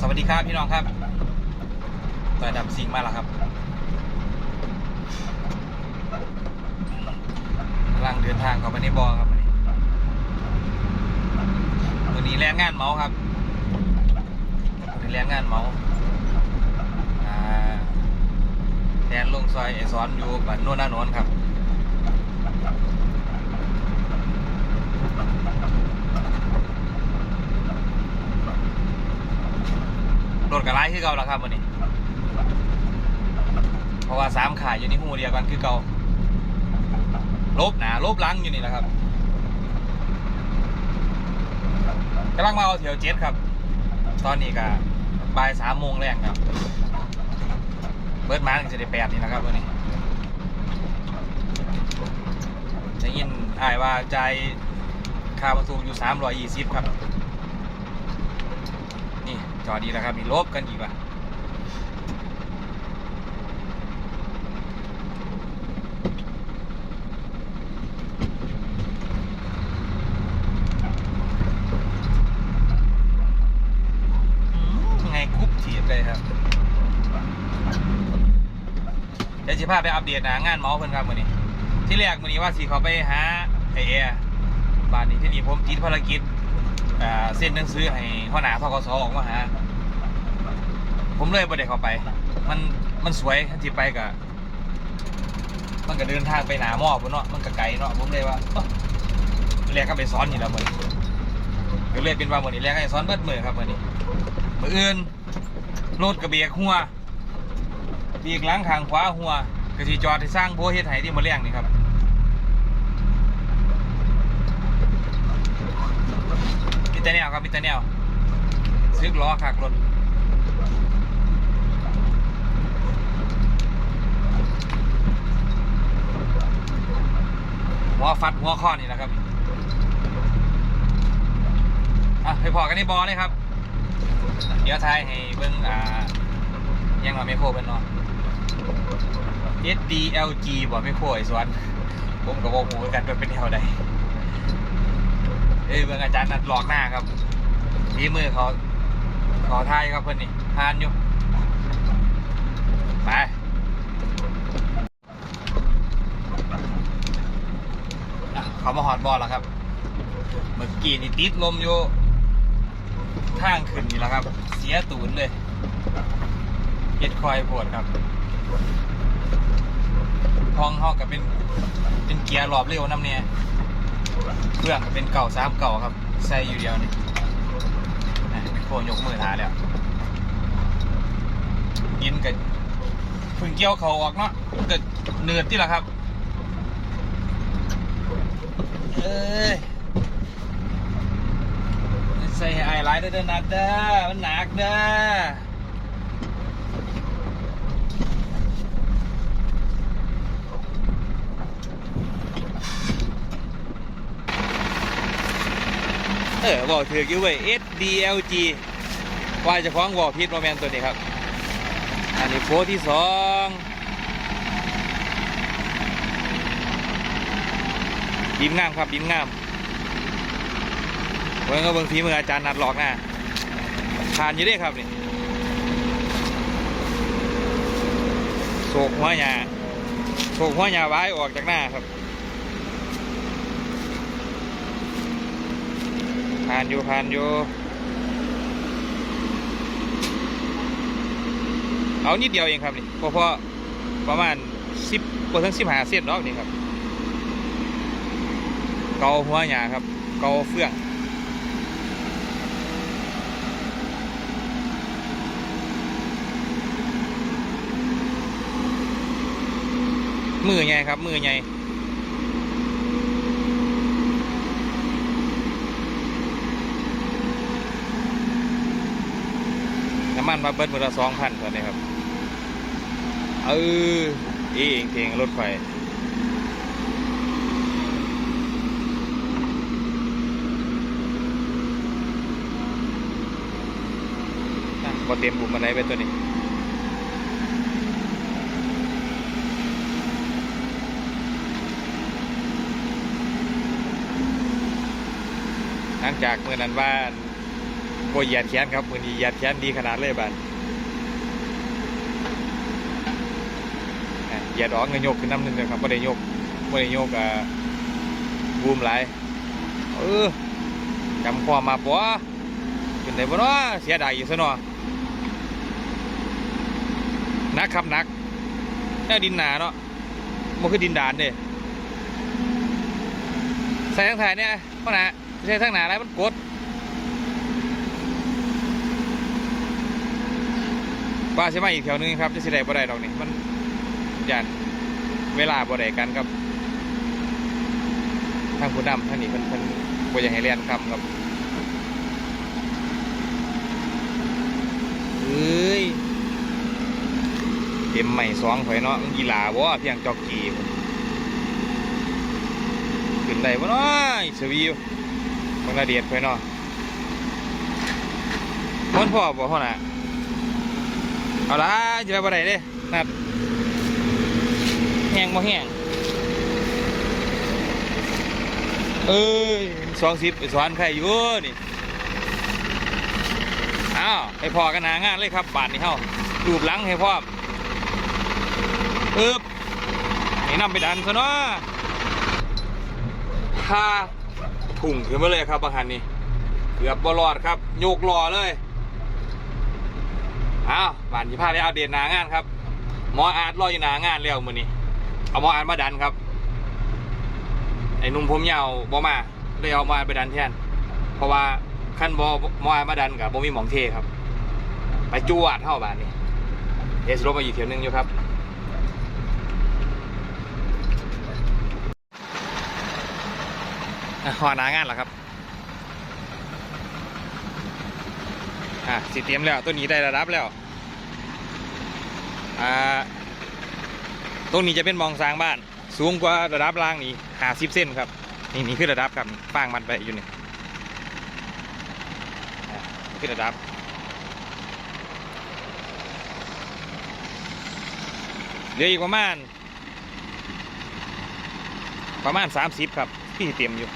สวัสดีครับพี่น้องครับต่อยดำซิงมาแล้วครับกำลังเดินทางเข้าไปในบอครับวันนี้วันนี้แรงงานเมาครับวันนี้แรงงานเมาแทนลงซอยไอซ้อนอยู่บ้านโนนนาโนนครับ ร ถกระไรคือเก่าแล้วครับวันนี้ เพราะว่าสามขาอยู่ในหูเดียวกันคือเก่าลบหนาลบหลังอยู่นี่แหละครับกำลังมาเอาเถียวเจ็ดครับ ตอนนี้ก็บ่ายสามโมงแรงครับ เบิร์ดมาถึงจะได้แปดนี่นะครับวันนี้จะยินอายว่าใจายค่าประตูอยู่สามร้อยยี่สิบครับ จอดีแล้วครับมีลบกันอีกว่ะไงคุบถีบเลยครับเดี๋ยวจะพาไปอัปเดตนะงานเมาส์เพิ่อนครับมือนี้ ที่แรกมือนี้ว่าสิเขาไปหาไอแอร์บ้านนี้ที่นี่ผมติดภารกิจ อ่าเส้นหนังสือให้พ่อหนาทกสออกมาหาผมเลยบ่ได้เข้าไป มันมันสวยที่ไปกับมันก็เดินทางไปหนาหม้อพุ่นเนาะมันก็ไกลเนาะผมเลยว่าเอ้อเรียกก็ไปซ้อนอยู่แล้วมื้อนี้ก็เลยเป็นว่ามื้อนี้เรียกให้ซ้อนเบิดมื้อครับมื้อนี้มื้ออื่นรถกระเบียกหัวเบียกหลังข้างขวาหัวก็สิจอดที่สร้างโพเฮ็ดให้ที่มาเลี้ยงนี่ครับ มิตรแนวครับมิตรแนวซึกล้อขักรถหัวฟัดหัวข้อนี่นะครับอะไปพอกันในบอเลยครับ เดี๋ยวทายให้เบิ้งอ่ายังมาไม่โคเป็นเนาะ SDLG บอไม่โคไอ้สวนผมกับวงหูกันเป็นแนวใด เอ้ยเบิ่งอาจารย์นัดหลอกหน้าครับฝีมือเขาขอทายครับเพื่อนนี่ทานอยู่ไปเขามาหอดบอลแล้วครับ เมื่อกี้นี่ติดลมอยู่ทางขึ้นนี่แล้วครับ เสียตูนเลยเย็ดคอยปวดครับห้องห้องกับเป็นเป็นเกียร์รอบเร็วน้ำเนี่ย เครื่องเป็นเก่าสามเก่าครับ ใส่อยู่เดียวนี่นะโคยกมือทาแล้วยินกันเพึ่งเกี่ยวเขาออกเนาะเกิดเนือดที่ละครับ เอ้ยใส่ไอ้ไลน์เด้อนัดเด้อมันหนักเด้อ เออบอกถืออยู่เว้ย SDLG ว่าจะฟ้องบอกพิษโมแมนตัวนี้ครับ อันนี้โฟที่สองดินงามครับดินงามเบิ่งก็เบิ่งฝีมืออาจารย์นัดหลอกหน้าผ่านอยู่เด้ครับนี่โศกหัวหยาโศกหัวหยาไว้ออกจากหน้าครับ ผ่านอยู่ผ่านอยู่เอานิดเดียวเองครับนี่พราะเพราะประมาณสิบกว่าถึงสิบหาเส้นดอกนี่ครับ เกาหัวหยาครับ เกาเฟื่องมือใหญ่ครับ มือให น้ำมันมาเบิดมือละสองพันตอนนี้ครับ เออเองเทงรถไฟอะพอเต็มบุมมันไหนไปตัวนี้หลังจากเมื่อนั้นว่า โบเหยียดแขนครับมือนี้เหยียดแขนดีขนาดเลยบ้านยียดออกเงินโยกขึ้นน้ำหนึ่งเลยครับไม่ได้โยกไม่ได้โยกอ่าบูมไหลเออจำความมาปัวขึ้นได้บ่เนาะเสียดายอยู่ซะเนาะหนักครับหนักแนวดินหนาเนาะมันคือดินดานเด้ใส่ทั้งถ่ายเนี่ยเพราะนะใส่ทั้งหนาอะไรมันกด ว่าใช่ไหมอีกแถวนึงครับจะสิได้บ่ได้ดอกนี่มันยานเวลาบ่ได้กันครับ ทางผู้นำท่านนี้เพิ่นเพิ่นบ่อยากให้เรียนคำครับเอ้ยเต็มใหม่สองถอยเนาะกีฬาบ่เพียงจอกกีขึ้นได้บ่เนาะอีสวีบังลาเดชถอยเนาะมันพ่อบ่พ่อน่ะ เอาละจะไปบ่ได้เด้นัดแห้งบ่แห้งเอ้ยสองสิบไปสอนใครอยู่นี่อ้าวให้พอกันหางานเลยครับบาทนี้เฮาดูบลังให้พร้อมอึบนี่นำไปดันซะเนาะพาถุงขึ้นมาเลยครับบางคันนี้เกือบบรอดครับโยกล้อเลย อ้าวบ้านยี่ผ้าได้อัปเดตหนางานครับหมออาร์ตรออยู่หนางานแล้วมือนี้เอาหมออาร์ตมาดันครับไอ้นุ่มผมยาวบ่มาเลยเอาหมออาร์ตไปดันแทนเพราะว่าขั้นบอหมออาร์ตมาดันกับบ่มีหมองเทครับ ไปจวดเท่าบ้านนี้เอสโรมาอีกเทียวหนึงอยู่ครับหอหนางานเหรอครับ อะสิเตรียมแล้วตัวนี้ได้ระดับแล้วอ่าตรงนี้จะเป็นมองสร้างบ้าน สูงกว่าระดับล่างนี่หาสิบเส้นครับนี่นี่คือระดับครับฟางมันไปอยู่นี่อะนี่คือระดับเหลืออีกประมาณ ประมาณสามสิบครับที่เตรียมอยู่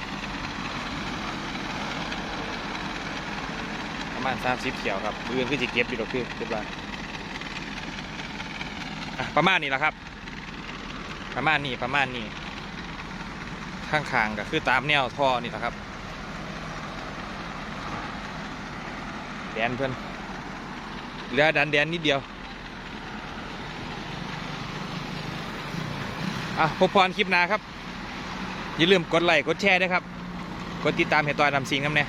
ประมาณสามสิบเที่ยวครับมือคือจะเก็บอยู่ดอกคือคิดว่าอะประมาณนี้แหละครับ ประมาณนี้ประมาณนี้ ข้างๆก็คือตามแนวท่อนี่แหละครับแดนเพื่อนเหลือดันแดนนิดเดียวอะพบพรคลิปหนาครับ อย่าลืมกดไลค์กดแชร์ด้วยครับ กดติดตามเหตุตอยนำสิงน้ำเนี่ย